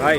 ভাই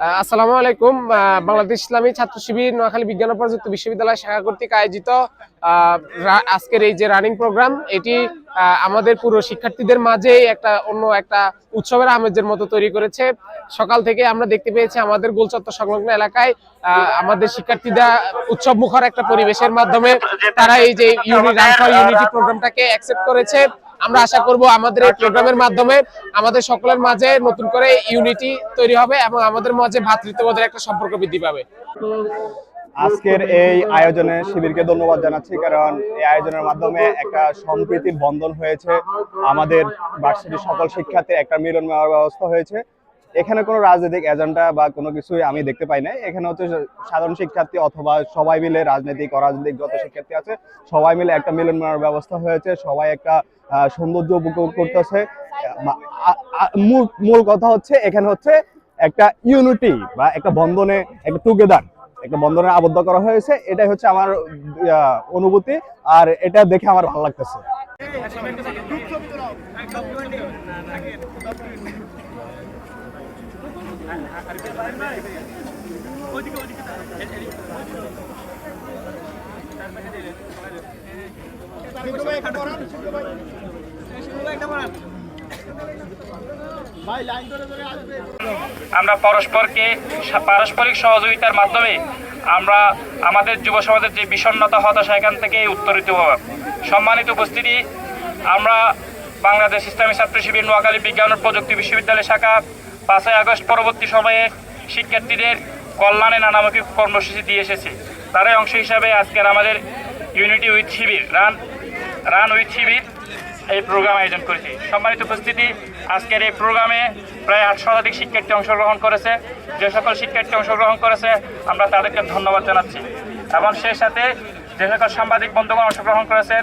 আসসালামু আলাইকুম। বাংলাদেশ ইসলামী ছাত্র শিবির নোয়াখালী বিজ্ঞান ও প্রযুক্তি বিশ্ববিদ্যালয় শাখা কর্তৃক আয়োজিত আজকের এই যে রানিং প্রোগ্রাম এটি আমাদের পুরো শিক্ষার্থীদের মাঝে একটা অন্য একটা উৎসবের আমেজের মতো তৈরি করেছে। সকাল থেকে আমরা দেখতে পেয়েছি আমাদের গোলচত্বর সংলগ্ন এলাকায় আমাদের শিক্ষার্থীরা উৎসব মুখর একটা পরিবেশের মাধ্যমে তারা এই যে ইউনিটি প্রোগ্রামটাকে অ্যাকসেপ্ট করেছে। আমরা আশা করব আমাদের এই প্রোগ্রামের মাধ্যমে আমাদের সকলের মাঝে নতুন করে ইউনিটি তৈরি হবে এবং আমাদের মাঝে ভ্রাতৃত্ববোধের একটা সম্পর্ক বৃদ্ধি পাবে। আজকের এই আয়োজনে শিবিরকে ধন্যবাদ জানাচ্ছি, কারণ এই আয়োজনের মাধ্যমে একটা সম্প্রীতির বন্ধন হয়েছে। আমাদের বার্ষিক সকল শিক্ষার্থীর একটা মিলন ব্যবস্থা হয়েছে। এখানে কোনো রাজনৈতিক এজেন্ডা বা কোনো কিছুই আমি দেখতে পাই না এখানে হচ্ছে সাধারণ শিক্ষার্থী অথবা সবাই মিলে রাজনৈতিক, অরাজনৈতিক যত শিক্ষার্থী আছে, সবাই মিলে একটা মিলন মেলার ব্যবস্থা হয়েছে, সবাই একটা সৌন্দর্য উপভোগ করতেছে। মূল কথা হচ্ছে এখানে হচ্ছে একটা ইউনিটি বা একটা বন্ধনে, একটা টুগেদার একটা বন্ধনে আবদ্ধ করা হয়েছে। এটাই হচ্ছে আমার অনুভূতি আর এটা দেখে আমার ভালো লাগতেছে। আমরা পরস্পরকে পারস্পরিক সহযোগিতার মাধ্যমে আমরা আমাদের যুব সমাজের যে বিষণ্ণতা, হতাশা, এখান থেকে উত্তরিত হওয়া সম্মানিত উপস্থিতি, আমরা বাংলাদেশ ইসলামী ছাত্র শিবির নোয়াখালী বিজ্ঞান ও প্রযুক্তি বিশ্ববিদ্যালয় শাখা পাঁচই আগস্ট পরবর্তী সময়ে শিক্ষার্থীদের কল্যাণে নানামুখী কর্মসূচি দিয়ে এসেছে। তারই অংশ হিসাবে আজকের আমাদের ইউনিটি উইথ শিবির রান রান উইথ শিবির এই প্রোগ্রাম আয়োজন করেছি। সম্মানিত উপস্থিতি, আজকের এই প্রোগ্রামে প্রায় আট শতাধিক শিক্ষার্থী অংশগ্রহণ করেছে। যে সকল শিক্ষার্থী অংশগ্রহণ করেছে, আমরা তাদেরকে ধন্যবাদ জানাচ্ছি। এবং সেই সাথে যে সকল সাংবাদিক বন্ধুগণ অংশগ্রহণ করেছেন,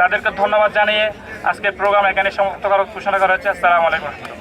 তাদেরকে ধন্যবাদ জানিয়ে আজকের প্রোগ্রাম এখানে সমাপ্ত করার ঘোষণা করা হচ্ছে। আসসালামু আলাইকুম।